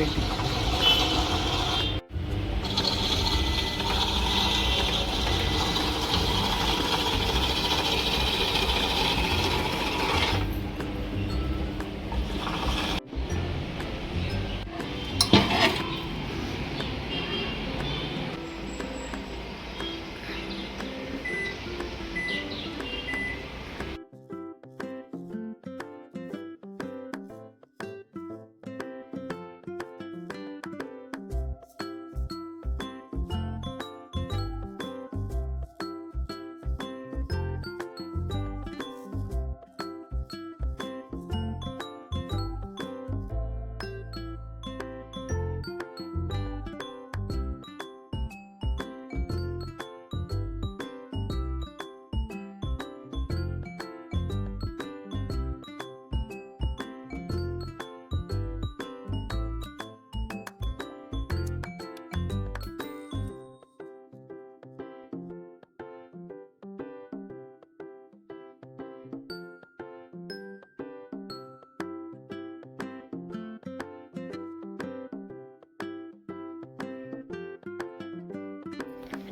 Ready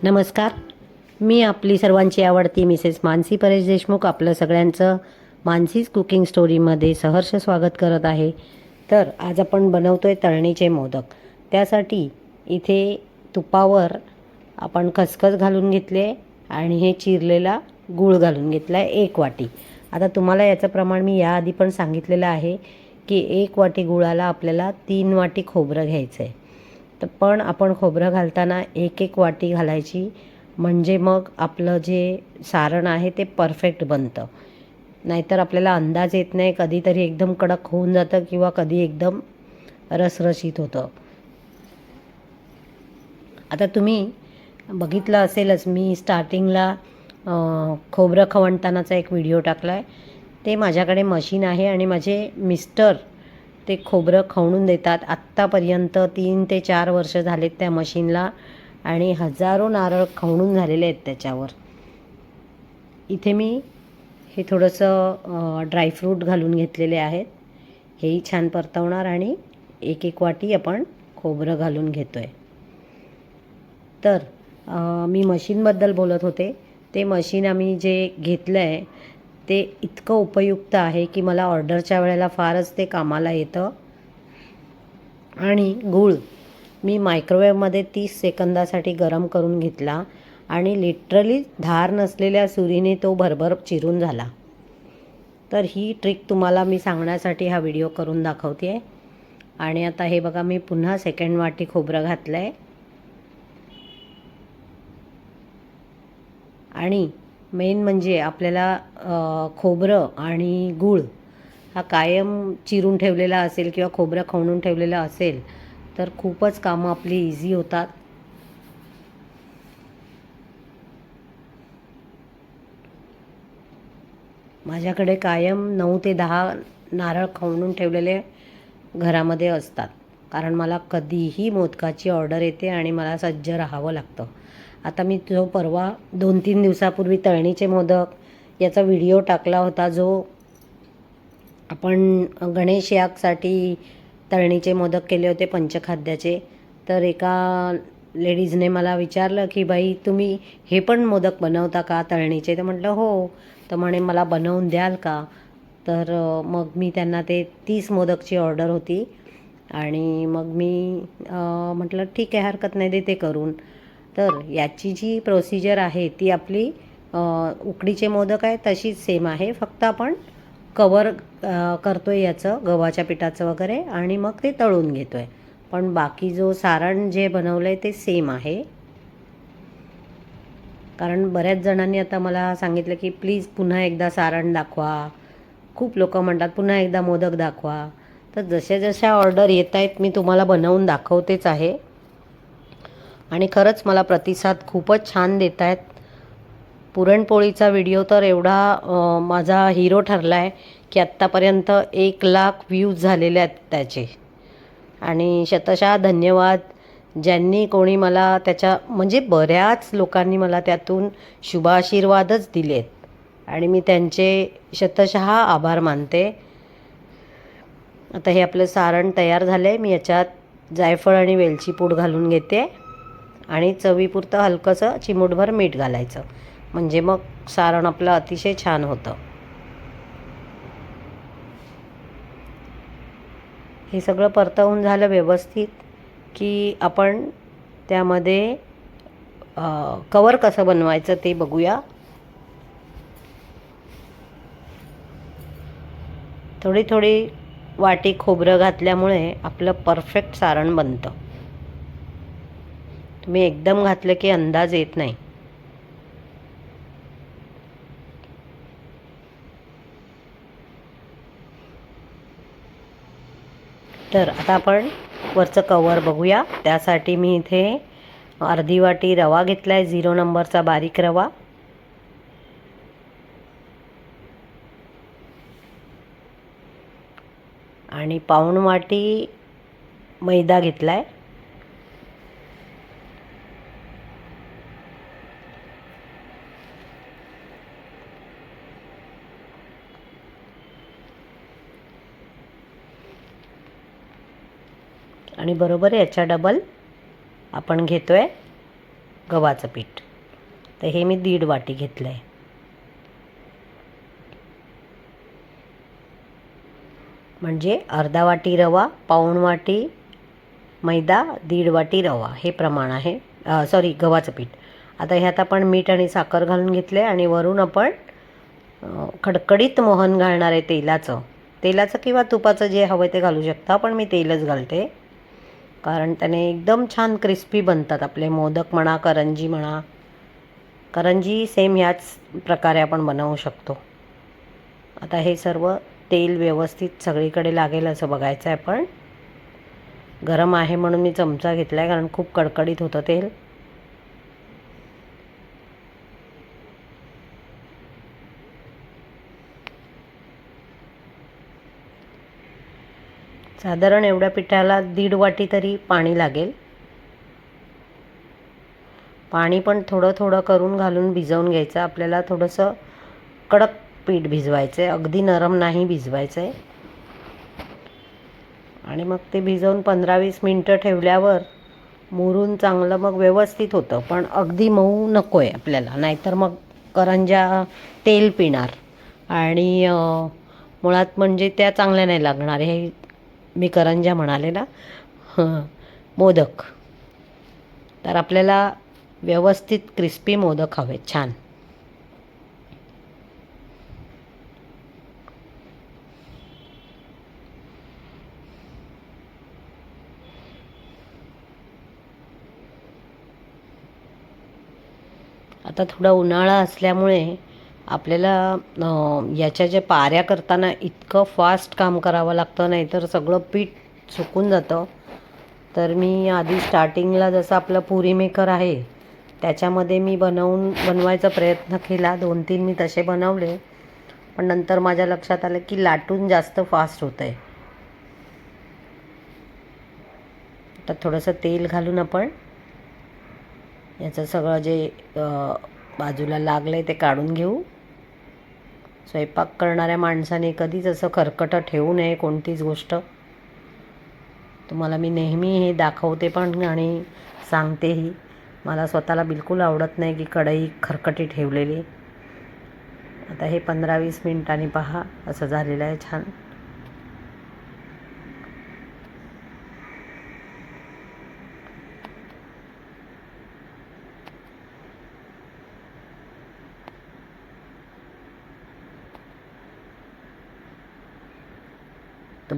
नमस्कार. मी आपली सर्वांची आवडती मिसेस मानसी परेश देशमुख. आपलं सगळ्यांचं मानसीज कुकिंग स्टोरीमध्ये सहर्ष स्वागत करत आहे. तर आज आपण बनवतो आहे तळणीचे मोदक. त्यासाठी इथे तुपावर आपण खसखस घालून घेतले आणि हे चिरलेला गूळ घालून घेतला आहे एक वाटी. आता तुम्हाला याचं प्रमाण मी याआधी पण सांगितलेलं आहे की एक वाटी गुळाला आपल्याला तीन वाटी खोबरं घ्यायचं आहे तर पण आपण खोबरं घालताना एक एक वाटी घालायची. म्हणजे मग आपलं जे सारण आहे ते परफेक्ट बनतं. नाहीतर आपल्याला अंदाज येत नाही कधीतरी एकदम कडक होऊन जातं किंवा कधी एकदम रसरशीत होतं. आता तुम्ही बघितलं असेलच मी स्टार्टिंगला खोबरं खवणतानाचा एक व्हिडिओ टाकला आहे ते माझ्याकडे मशीन आहे आणि माझे मिस्टर ते खोबरं खवणून देतात. आत्तापर्यंत तीन ते चार वर्ष झालेत त्या मशीनला आणि हजारो नारळ खवणून झालेले आहेत त्याच्यावर. इथे मी हे थोडंसं ड्रायफ्रूट घालून घेतलेले आहेत. हेही छान परतवणार आणि एक एक वाटी आपण खोबरं घालून घेतो आहे तर मी मशीनबद्दल बोलत होते. ते मशीन आम्ही जे घेतलं आहे ते इतकं उपयुक्त आहे की मला ऑर्डरच्या वेळेला फारच ते कामाला येतं. आणि गूळ मी मायक्रोवेवमध्ये तीस सेकंदासाठी गरम करून घेतला आणि लिटरली धार नसलेल्या सुरीने तो भरभर चिरून झाला. तर ही ट्रिक तुम्हाला मी सांगण्यासाठी हा व्हिडिओ करून दाखवते आहे आणि आता हे बघा मी पुन्हा सेकंड वाटी खोबरं घातलं आहे आणि मेन म्हणजे आपल्याला खोबरं आणि गूळ हा कायम चिरून ठेवलेला असेल किंवा खोबरं खवणून ठेवलेलं असेल तर खूपच कामं आपली इझी होतात. माझ्याकडे कायम नऊ ते दहा नारळ खवणून ठेवलेले घरामध्ये असतात. कारण मला कधीही मोदकाची ऑर्डर येते आणि मला सज्ज राहावं लागतं. आता मी जो परवा दोन तीन दिवसापूर्वी तळणीचे मोदक याचा व्हिडिओ टाकला होता जो आपण गणेश यागसाठी तळणीचे मोदक केले होते पंचखाद्याचे तर एका लेडीजने मला विचारलं की बाई तुम्ही हे पण मोदक बनवता का तळणीचे? तर म्हटलं हो. तर म्हणे मला बनवून द्याल का? तर मग मी त्यांना ते तीस मोदकची ऑर्डर होती. आणि मग मी म्हटलं ठीक आहे हरकत नाही देते करून. तर याची जी प्रोसिजर आहे ती आपली उकडीचे मोदक आहे तशीच सेम आहे. फक्त आपण कवर करतो आहे याचं गव्हाच्या पिठाचं वगैरे आणि मग ते तळून घेतो आहे पण बाकी जो सारण जे बनवलं आहे ते सेम आहे. कारण बऱ्याच जणांनी आता मला सांगितलं की प्लीज पुन्हा एकदा सारण दाखवा. खूप लोक म्हणतात पुन्हा एकदा मोदक दाखवा. तर जशा जशा ऑर्डर येत आहेत मी तुम्हाला बनवून दाखवतेच आहे. आणि खरंच मला प्रतिसाद खूपच छान देत आहेत. पुरणपोळीचा व्हिडिओ तर एवढा माझा हिरो ठरला आहे की आत्तापर्यंत एक लाख व्ह्यूज झालेले आहेत त्याचे. आणि शतशः धन्यवाद ज्यांनी कोणी मला त्याच्या म्हणजे बऱ्याच लोकांनी मला त्यातून शुभाशीर्वादच दिलेत. आणि मी त्यांचे शतशः आभार मानते. आता हे आपलं सारण तयार झालं आहे मी याच्यात जायफळ आणि वेलची पूड घालून घेते. आणि चवीपुरतं हलकंसं चिमूटभर मीठ घालायचं. म्हणजे मग सारण आपलं अतिशय छान होतं. हे सगळं परतवून झालं व्यवस्थित की आपण त्यामध्ये कवर कसं बनवायचं ते बघूया. थोडी थोडी वाटी खोबरं घातल्यामुळे आपलं परफेक्ट सारण बनतं. तुम्ही एकदम घातलं की अंदाज येत नाही. तर आता आपण वरचं कवर बघूया. त्यासाठी मी इथे अर्धी वाटी रवा घेतला आहे झिरो नंबरचा बारीक रवा. आणि पाऊण वाटी मैदा घेतला आहे आणि बरोबर याच्या डबल आपण घेतो आहे गव्हाचं पीठ. तर हे मी दीड वाटी घेतलं आहे म्हणजे अर्धा वाटी रवा पाऊण वाटी मैदा दीड वाटी रवा. हे प्रमाण आहे. सॉरी गव्हाचं पीठ. आता ह्यात आपण मीठ आणि साखर घालून घेतले आणि वरून आपण खडकडीत मोहन घालणार आहे तेलाचं. तेलाचं किंवा तुपाचं जे हवं ते घालू शकता पण मी तेलच घालते. कारण त्याने एकदम छान क्रिस्पी बनतात आपले मोदक म्हणा करंजी म्हणा. करंजी सेम ह्याच प्रकारे आपण बनवू शकतो. आता हे सर्व तेल व्यवस्थित सगळीकडे लागेल असं बघायचं आहे पण गरम आहे म्हणून मी चमचा घेतला आहे कारण खूप कडकडीत होतं तेल. साधारण एवढ्या पिठाला दीड वाटी तरी पाणी लागेल. पाणी पण थोडं थोडं करून घालून भिजवून घ्यायचं. आपल्याला थोडंसं कडक पीठ भिजवायचं आहे अगदी नरम नाही भिजवायचं आहे आणि मग ते भिजवून पंधरा वीस मिनटं ठेवल्यावर मुरून चांगलं मग व्यवस्थित होतं पण अगदी मऊ नको आहे आपल्याला. नाहीतर मग करंजा तेल पिणार. आणि मुळात म्हणजे त्या चांगल्या नाही लागणार. हे मी करंजा म्हणाले ना मोदक. तर आपल्याला व्यवस्थित क्रिस्पी मोदक हवेत छान. आता थोडा उन्हाळा असल्यामुळे आपल्याला याच्या ज्या पाऱ्या करताना इतकं फास्ट काम करावं लागतं नाही तर सगळं पीठ सुकून जातं. तर मी आधी स्टार्टिंगला जसं आपलं पुरी मेकर आहे त्याच्यामध्ये मी बनवून बनवायचा प्रयत्न केला. दोन तीन मी तसे बनवले. पण नंतर माझ्या लक्षात आलं की लाटून जास्त फास्ट होतं आहे तर थोडंसं तेल घालून आपण याचं सगळं जे बाजूला लागलं आहे ते काढून घेऊ. स्वयंपाक करणाऱ्या माणसाने कधीच असं खरकटं ठेवू नये कोणतीच गोष्ट. तुम्हाला मी नेहमी हे दाखवते पण आणि सांगतेही. मला स्वतःला बिलकुल आवडत नाही की कढई खरकटी ठेवलेली. आता हे पंधरा वीस मिनिटांनी पहा असं झालेलं आहे छान.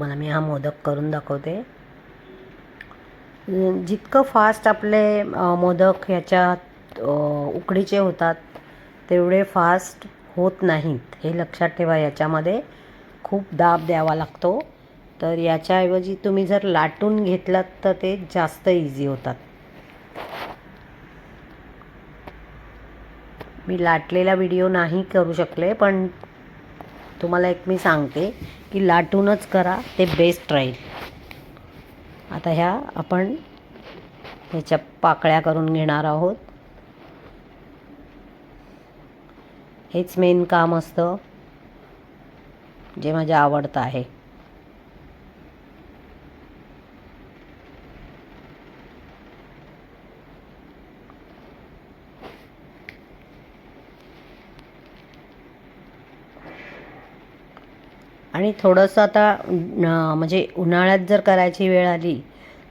तुम्हाला मी हा मोदक करून दाखवते. जितकं फास्ट आपले मोदक ह्याच्यात उकडीचे होतात तेवढे फास्ट होत नाहीत. हे लक्षात ठेवा याच्यामध्ये खूप दाब द्यावा लागतो. तर याच्याऐवजी तुम्ही जर लाटून घेतलात तर ते जास्त इझी होतात. मी लाटलेला व्हिडिओ नाही करू शकले पण तुम्हाला एक मी सांगते की लाटूनच करा ते बेस्ट राहील. आता ह्या आपण ह्याच्या पाकळ्या करून घेणार आहोत. हेच मेन काम असतं जे माझ्या आवडतं आहे. आणि थोडंसं आता म्हणजे उन्हाळ्यात जर करायची वेळ आली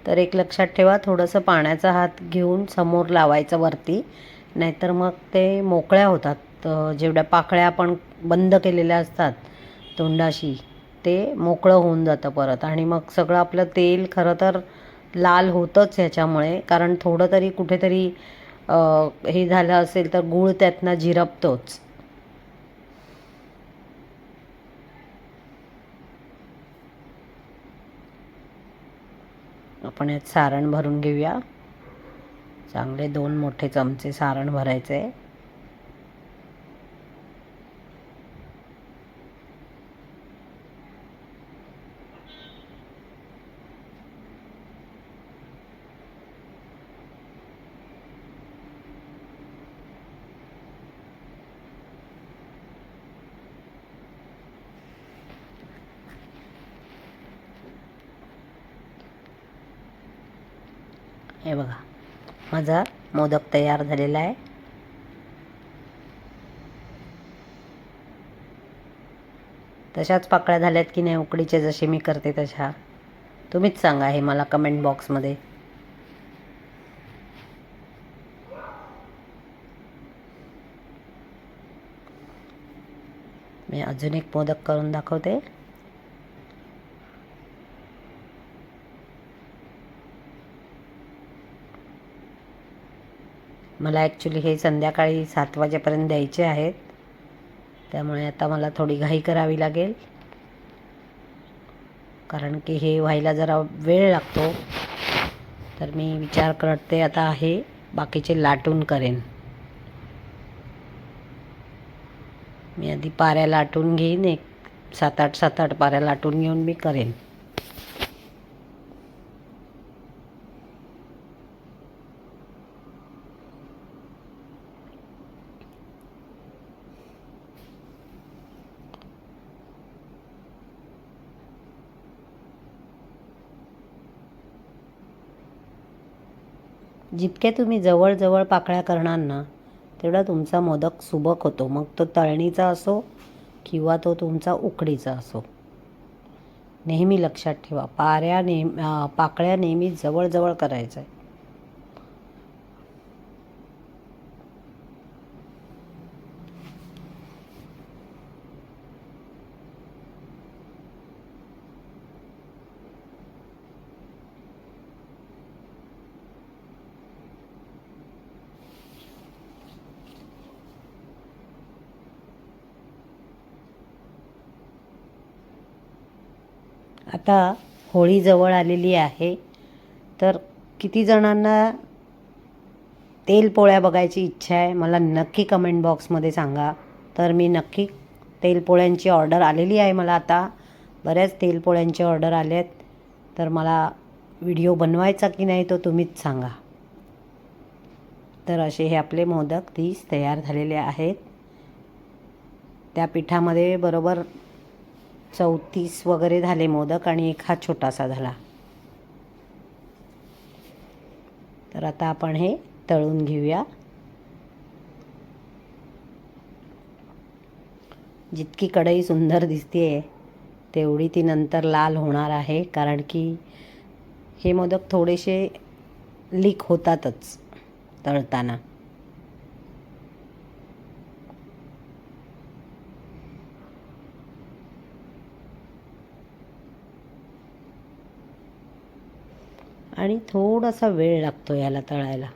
तर एक लक्षात ठेवा थोडंसं पाण्याचा हात घेऊन समोर लावायचं वरती नाहीतर मग ते मोकळ्या होतात. जेवढ्या पाकळ्या आपण बंद केलेल्या असतात तोंडाशी ते मोकळं होऊन जातं परत. आणि मग सगळं आपलं तेल खरं तर लाल होतंच ह्याच्यामुळे कारण थोडं तरी कुठेतरी हे झालं असेल तर गूळ त्यातनं झिरपतोच. आपण यात सारण भरून घेऊया. चांगले दोन मोठे चमचे सारण भरायचे. हे बघा. माझा मोदक तयार झालेला आहे. तशाच पाकळ्या झाल्यात की नाही उकडीचे जसे मी करते तशा. तुम्हीच सांगा हे मला कमेंट बॉक्समध्ये मी अजून एक मोदक करून दाखवते. मला ॲक्च्युली हे संध्याकाळी सात वाजेपर्यंत द्यायचे आहेत. त्यामुळे आता मला थोडी घाई करावी लागेल. कारण की हे व्हायला जरा वेळ लागतो. तर मी विचार करते आता हे बाकीचे लाटून करेन. मी आधी पाऱ्या लाटून घेईन. एक सात आठ सात आठ पाऱ्या लाटून घेऊन मी करेन. जितके तुम्ही जवळजवळ पाकळ्या करणार ना तेवढा तुमचा मोदक सुबक होतो. मग तो तळणीचा असो किंवा तो तुमचा उकडीचा असो. नेहमी लक्षात ठेवा पाऱ्या नेहमी पाकळ्या नेहमी जवळजवळ करायचं आहे आता होळी जवळ आलेली आहे. तर किती जणांना तेल पोळ्या बघायची इच्छा आहे मला नक्की कमेंट बॉक्समध्ये सांगा. तर मी नक्की तेलपोळ्यांची ऑर्डर आलेली आहे मला आता. बऱ्याच तेलपोळ्यांची ऑर्डर आले आहेत तर मला व्हिडिओ बनवायचा की नाही तो तुम्हीच सांगा. तर असे हे आपले मोदक तीस तयार झालेले आहेत. त्या पिठामध्ये बरोबर चौतीस वगैरे झाले मोदक आणि एक हा छोटासा झाला. तर आता आपण हे तळून घेऊया. जितकी कढई सुंदर दिसते तेवढी ती नंतर लाल होणार आहे कारण की हे मोदक थोडेसे लीक होतातच तळताना. आणि थोडासा वेळ लागतो याला तळायला.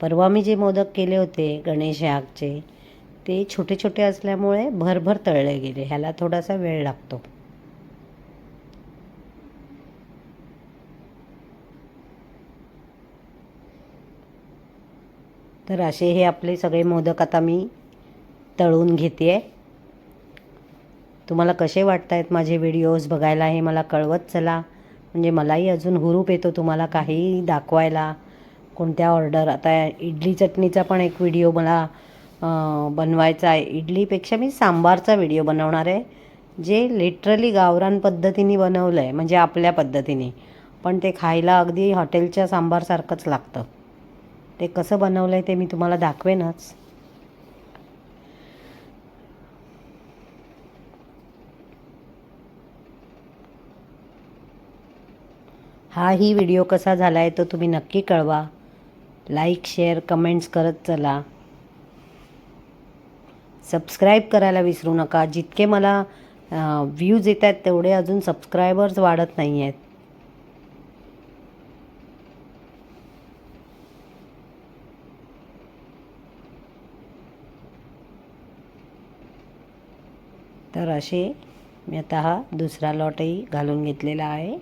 परवा मी जे मोदक केले होते गणेश यागचे ते छोटे छोटे असल्यामुळे भरभर तळले गेले. ह्याला थोडासा वेळ लागतो. तर असे हे आपले सगळे मोदक आता मी तळून घेते आहे तुम्हाला कसे वाटत आहेत माझे व्हिडिओज बघायला हे मला कळवत चला. म्हणजे मलाही अजून हुरूप येतो तुम्हाला काही दाखवायला. कोणत्या ऑर्डर? आता इडली चटणीचा पण एक व्हिडिओ मला बनवायचा आहे. इडलीपेक्षा मी सांबारचा व्हिडिओ बनवणार आहे जे लिटरली गावरान पद्धतीने बनवलं आहे म्हणजे आपल्या पद्धतीने. पण ते खायला अगदी हॉटेलच्या सांबारसारखंच लागतं. ते कसं बनवलं आहे ते मी तुम्हाला दाखवेनच. हाही व्हिडिओ कसा झाला आहे तो तुम्ही नक्की कळवा. लाईक शेअर कमेंट्स करत चला. सबस्क्राईब करायला विसरू नका. जितके मला व्ह्यूज येत आहेत तेवढे अजून सबस्क्रायबर्स वाढत नाही आहेत तर असे मी आता हा दुसरा लॉटही घालून घेतलेला आहे.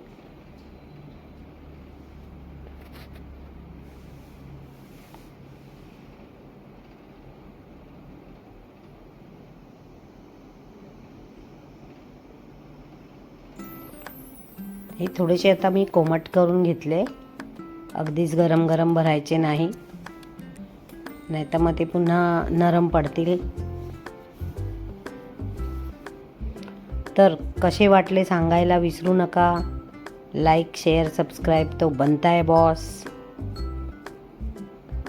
हे थोडेसे आता मी कोमट करून घेतले. अगदीच गरम गरम भरायचे नाही. नाही तर मग ते पुन्हा नरम पडतील. तर कसे वाटले सांगायला विसरू नका. लाईक शेअर सबस्क्राईब तो बनताय बॉस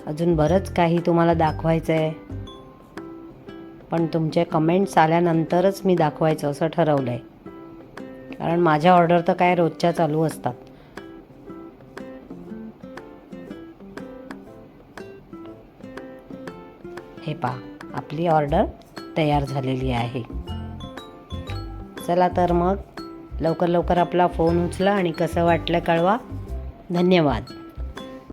अजून बरंच काही तुम्हाला दाखवायचं आहे पण तुमचे कमेंट्स आल्यानंतरच मी दाखवायचं असं ठरवलं आहे कारण माझ्या ऑर्डर तर काय रोजच्या चालू असतात. हे पहा आपली ऑर्डर तयार झालेली आहे. चला तर मग लवकर लवकर आपला फोन उचला आणि कसं वाटलं कळवा. धन्यवाद.